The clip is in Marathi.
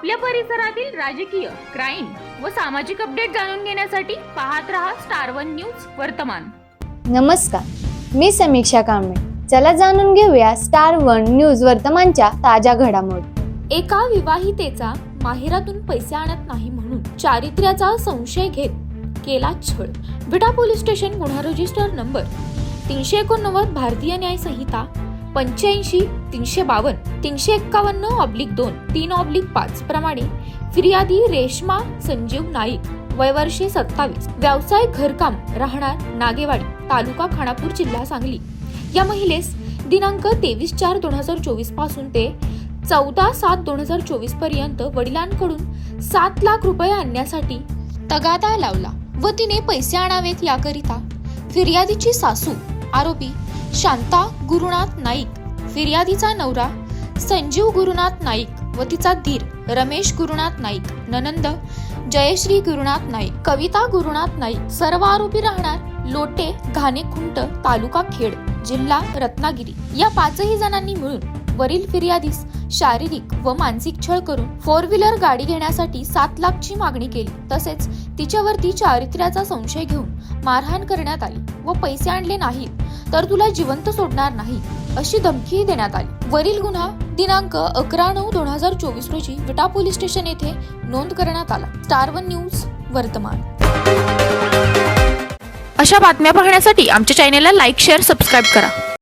आपल्या परिसरातील राजकीय क्राईम व सामाजिक अपडेट जाणून घेण्यासाठी पाहत रहा स्टार वन न्यूज वर्तमान. नमस्कार मी समीक्षा कांबळे. चला जाणून घेऊया स्टार वन न्यूज वर्तमानच्या ताज्या घडामोडी. एका विवाहितेचा माहेरातून पैसे आणत नाही म्हणून चारित्र्याचा संशय घेत केला छळ. विटा पोलीस स्टेशन गुन्हा रजिस्टर नंबर तीनशे एकोणनव्वद भारतीय न्याय संहिता पंच्याऐंशी तीनशे बावन्न तीनशे एक्कावन्न ऑब्लिक दोन तीन ऑब्लिक पाच प्रमाणे फिर्यादी रेश्मा संजीव नाईक वयवर्षे सत्तावीस. व्यवसाय घरकाम राहणार नागेवाडी तालुका खानापूर जिल्हा सांगली. या महिलेस दिनांक तेवीस चार दोन हजार चोवीसपासून ते चौदा सात दोन हजार चोवीसपर्यंत वडिलांकडून सात लाख रुपये आणण्यासाठी तगादा लावला व तिने पैसे आणावेत याकरिता फिर्यादीची सासू आरोपी शांता गुरुनाथ नाईक फिर्यादीचा नवरा संजीव गुरुनाथ नाईक व तिचा धीर रमेश गुरुनाथ नाईक ननंद जयश्री गुरुनाथ नाईक कविता गुरुनाथ नाईक सर्व आरोपी राहणार लोटे घाणेखुंट तालुका खेड जिल्हा रत्नागिरी. या पाचही जणांनी मिळून वरील फिर्यादीस शारीरिक व मानसिक छळ करून फोर व्हीलर गाडी घेण्यासाठी सात लाखची मागणी केली. तसेच तिच्यावरती चारित्र्याचा संशय घेऊन मारहाण करण्यात आली व पैसे आणले नाहीत. तर तुला जिवंत सोडणार नाही अशी धमकीही देण्यात आली. वरील गुन्हा दिनांक अकरा नऊ दोन हजार चोवीस रोजी विटा पोलीस स्टेशन येथे नोंद करण्यात आला. स्टार वन न्यूज वर्तमान. अशा बातम्या पाहण्यासाठी आमच्या चॅनेलला लाईक शेअर सबस्क्राईब करा.